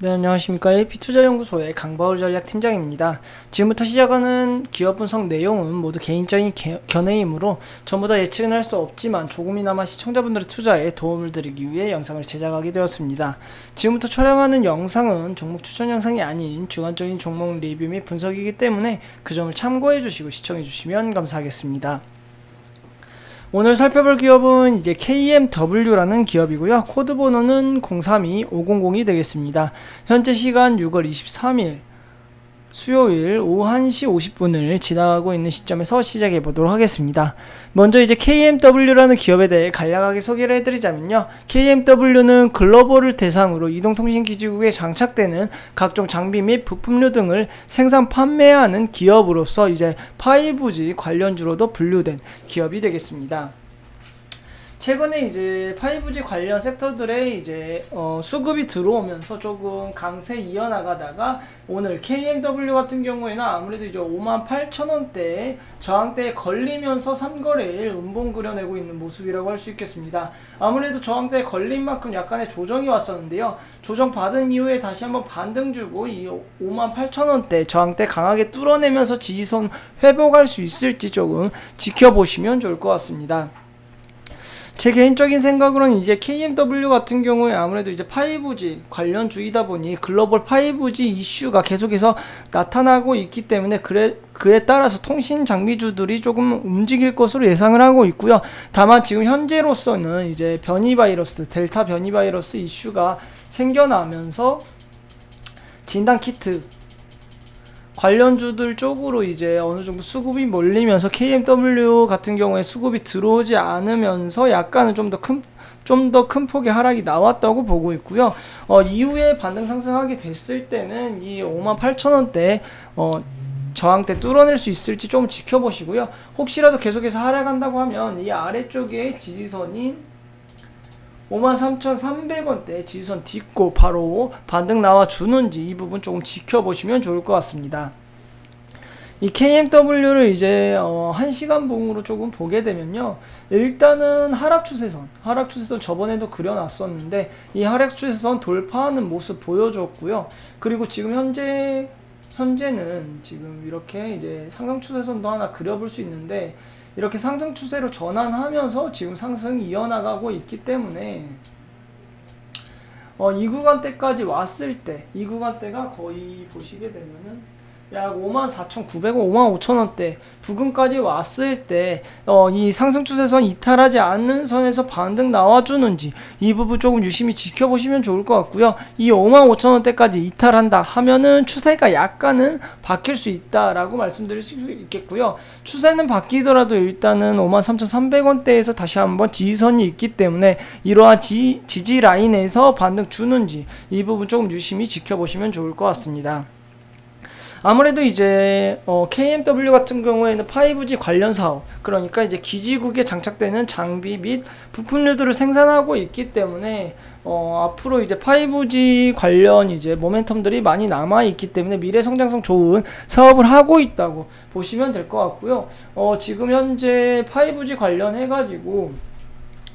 네, 안녕하십니까. AP투자연구소의 강바울 전략팀장입니다. 지금부터 시작하는 기업 분석 내용은 모두 개인적인 개- 견해이므로 전부 다 예측은 할 수 없지만 조금이나마 시청자분들의 투자에 도움을 드리기 위해 영상을 제작하게 되었습니다. 지금부터 촬영하는 영상은 종목 추천 영상이 아닌 주관적인 종목 리뷰 및 분석이기 때문에 그 점을 참고해 주시고 시청해 주시면 감사하겠습니다. 오늘 살펴볼 기업은 이제 KMW라는 기업이고요. 코드 번호는 032500이 되겠습니다. 현재 시간 6월 23일 수요일 오후 1시 50분을 지나가고 있는 시점에서 시작해 보도록 하겠습니다. 먼저 이제 KMW라는 기업에 대해 간략하게 소개를 해드리자면요. KMW는 글로벌을 대상으로 이동통신 기지국에 장착되는 각종 장비 및 부품류 등을 생산 판매하는 기업으로서 이제 5G 관련주로도 분류된 기업이 되겠습니다. 최근에 이제 5G 관련 섹터들의 이제 어, 수급이 들어오면서 조금 강세 이어나가다가 오늘 KMW 같은 경우에는 아무래도 이제 5만 8천 원대에 저항대에 걸리면서 3거래일 음봉 그려내고 있는 모습이라고 할 수 있겠습니다. 아무래도 저항대에 걸린 만큼 약간의 조정이 왔었는데요. 조정 받은 이후에 다시 한번 반등 주고 이 5만 8천 원대 저항대 강하게 뚫어내면서 지지선 회복할 수 있을지 조금 지켜보시면 좋을 것 같습니다. 제 개인적인 생각으로는 이제 KMW 같은 경우에 아무래도 이제 5G 관련 주이다 보니 글로벌 5G 이슈가 계속해서 나타나고 있기 때문에 그래 그에 따라서 통신 장비주들이 조금 움직일 것으로 예상을 하고 있고요. 다만 지금 현재로서는 이제 변이 바이러스 델타 변이 바이러스 이슈가 생겨나면서 진단 키트 관련주들 쪽으로 이제 어느 정도 수급이 몰리면서 KMW 같은 경우에 수급이 들어오지 않으면서 약간은 좀 더 큰 좀 더 큰 폭의 하락이 나왔다고 보고 있고요. 어, 이후에 반등 상승하게 됐을 때는 이 58,000원대 어, 저항대 뚫어낼 수 있을지 좀 지켜보시고요. 혹시라도 계속해서 하락한다고 하면 이 아래쪽에 지지선인 53,300원대 지지선 딛고 바로 반등 나와 주는지 이 부분 조금 지켜보시면 좋을 것 같습니다. 이 KMW를 이제 어, 1시간 봉으로 조금 보게 되면요. 일단은 하락 추세선, 하락 추세선 저번에도 그려놨었는데 이 하락 추세선 돌파하는 모습 보여줬고요. 그리고 지금 현재 현재는 지금 이렇게 이제 상승 추세선도 하나 그려볼 수 있는데 이렇게 상승 추세로 전환하면서 지금 상승이 이어나가고 있기 때문에 어, 이 구간대까지 왔을 때, 이 구간대가 거의 보시게 되면은 약 54,900원, 55,000원대 부근까지 왔을 때, 어, 이 상승 추세선 이탈하지 않는 선에서 반등 나와주는지 이 부분 조금 유심히 지켜보시면 좋을 것 같고요. 이 55,000원대까지 이탈한다 하면은 추세가 약간은 바뀔 수 있다라고 말씀드릴 수 있겠고요. 추세는 바뀌더라도 일단은 53,300원대에서 다시 한번 지지선이 있기 때문에 이러한 지, 지지 라인에서 반등 주는지 이 부분 조금 유심히 지켜보시면 좋을 것 같습니다. 아무래도 이제 어, KMW 같은 경우에는 5G 관련 사업 그러니까 이제 기지국에 장착되는 장비 및 부품류들을 생산하고 있기 때문에 어, 앞으로 이제 5G 관련 이제 모멘텀들이 많이 남아 있기 때문에 미래 성장성 좋은 사업을 하고 있다고 보시면 될 것 같고요. 어, 지금 현재 5G 관련해 가지고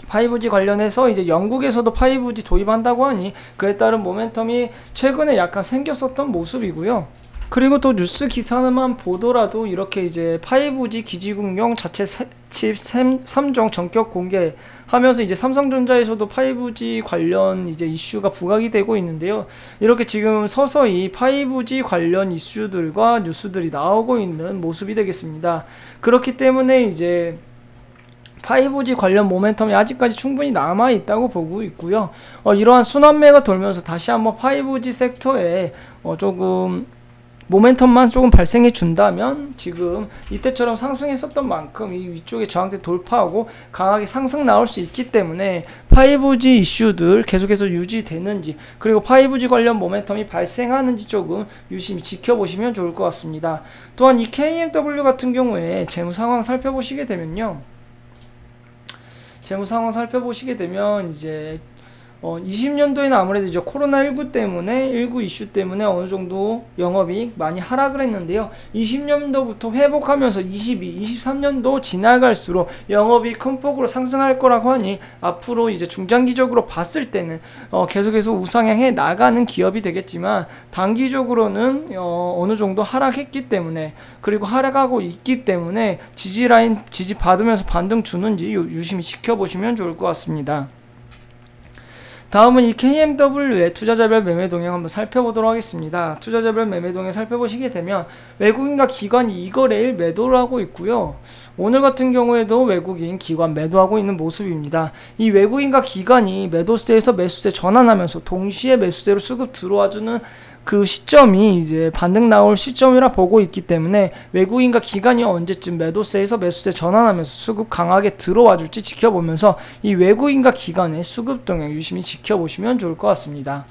5G 관련해서 이제 영국에서도 5G 도입한다고 하니 그에 따른 모멘텀이 최근에 약간 생겼었던 모습이고요. 그리고 또 뉴스 기사만 보더라도 이렇게 이제 5G 기지국용 자체 세- 칩 3종 전격 공개하면서 이제 삼성전자에서도 5G 관련 이제 이슈가 부각이 되고 있는데요. 이렇게 지금 서서히 5G 관련 이슈들과 뉴스들이 나오고 있는 모습이 되겠습니다. 그렇기 때문에 이제 5G 관련 모멘텀이 아직까지 충분히 남아 있다고 보고 있고요. 어, 이러한 순환매가 돌면서 다시 한번 5G 섹터에 어, 조금 모멘텀만 조금 발생해 준다면 지금 이때처럼 상승했었던 만큼 이 위쪽에 저항대 돌파하고 강하게 상승 나올 수 있기 때문에 5G 이슈들 계속해서 유지되는지 그리고 5G 관련 모멘텀이 발생하는지 조금 유심히 지켜보시면 좋을 것 같습니다. 또한 이 KMW 같은 경우에 재무 상황 살펴보시게 되면요. 재무 상황 살펴보시게 되면 이제 어, 20년도에는 아무래도 이제 코로나19 때문에 19 이슈 때문에 어느 정도 영업이 많이 하락을 했는데요. 20년도부터 회복하면서 22, 23년도 지나갈수록 영업이 큰 폭으로 상승할 거라고 하니 앞으로 이제 중장기적으로 봤을 때는 어, 계속해서 우상향해 나가는 기업이 되겠지만 단기적으로는 어, 어느 정도 하락했기 때문에 그리고 하락하고 있기 때문에 지지 라인 지지 받으면서 반등 주는지 유- 유심히 지켜보시면 좋을 것 같습니다. 다음은 이 KMW의 투자자별 매매 동향 한번 살펴보도록 하겠습니다. 투자자별 매매 동향 살펴보시게 되면 외국인과 기관이 이거래일 매도를 하고 있고요. 오늘 같은 경우에도 외국인 기관 매도하고 있는 모습입니다. 이 외국인과 기관이 매도세에서 매수세 전환하면서 동시에 매수세로 수급 들어와주는 그 시점이 이제 반등 나올 시점이라 보고 있기 때문에 외국인과 기관이 언제쯤 매도세에서 매수세 전환하면서 수급 강하게 들어와 줄지 지켜보면서 이 외국인과 기관의 수급 동향 유심히 지켜보시면 좋을 것 같습니다.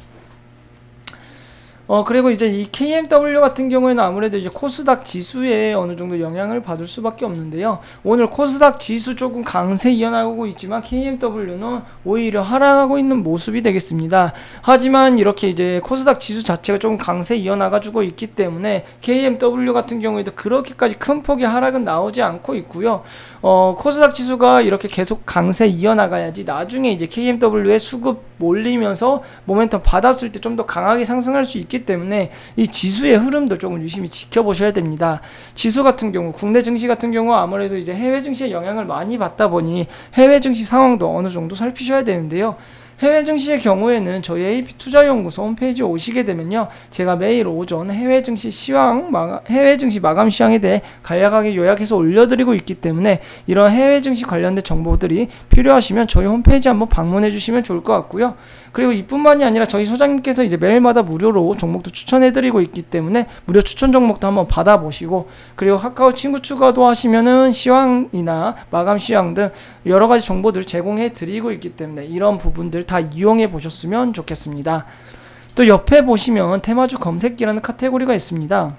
어 그리고 이제 이 KMW 같은 경우에는 아무래도 이제 코스닥 지수에 어느 정도 영향을 받을 수밖에 없는데요. 오늘 코스닥 지수 조금 강세 이어나가고 있지만 KMW는 오히려 하락하고 있는 모습이 되겠습니다. 하지만 이렇게 이제 코스닥 지수 자체가 조금 강세 이어나가지고 있기 때문에 KMW 같은 경우에도 그렇게까지 큰 폭의 하락은 나오지 않고 있고요. 어, 코스닥 지수가 이렇게 계속 강세 이어나가야지 나중에 이제 KMW의 수급 몰리면서 모멘텀 받았을 때 좀 더 강하게 상승할 수 있기 때문에 이 지수의 흐름도 조금 유심히 지켜보셔야 됩니다. 지수 같은 경우, 국내 증시 같은 경우 아무래도 이제 해외 증시의 영향을 많이 받다 보니 해외 증시 상황도 어느 정도 살피셔야 되는데요. 해외 증시의 경우에는 저희 AP 투자연구소 홈페이지 오시게 되면요. 제가 매일 오전 해외 증시 시황, 해외 증시 마감 시황에 대해 간략하게 요약해서 올려드리고 있기 때문에 이런 해외 증시 관련된 정보들이 필요하시면 저희 홈페이지 한번 방문해 주시면 좋을 것 같고요. 그리고 이뿐만이 아니라 저희 소장님께서 이제 매일마다 무료로 종목도 추천해드리고 있기 때문에 무료 추천 종목도 한번 받아보시고 그리고 카카오 친구 추가도 하시면은 시황이나 마감 시황 등 여러 가지 정보들 제공해 드리고 있기 때문에 이런 부분들 다 이용해 보셨으면 좋겠습니다. 또 옆에 보시면 테마주 검색기라는 카테고리가 있습니다.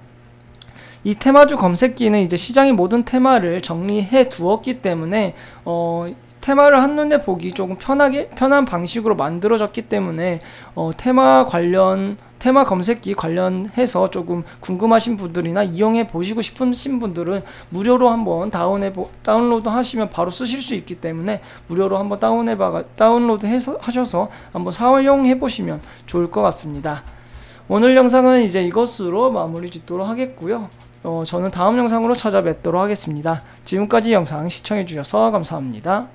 이 테마주 검색기는 이제 시장의 모든 테마를 정리해 두었기 때문에 어 테마를 한눈에 보기 조금 편하게 편한 방식으로 만들어졌기 때문에 어 테마 관련 테마 검색기 관련해서 조금 궁금하신 분들이나 이용해 보시고 싶으신 분들은 무료로 한번 다운해 보, 다운로드 하시면 바로 쓰실 수 있기 때문에 무료로 한번 다운해 봐 다운로드 해서 하셔서 한번 사용해 보시면 좋을 것 같습니다. 오늘 영상은 이제 이것으로 마무리 짓도록 하겠고요. 어, 저는 다음 영상으로 찾아뵙도록 하겠습니다. 지금까지 영상 시청해 주셔서 감사합니다.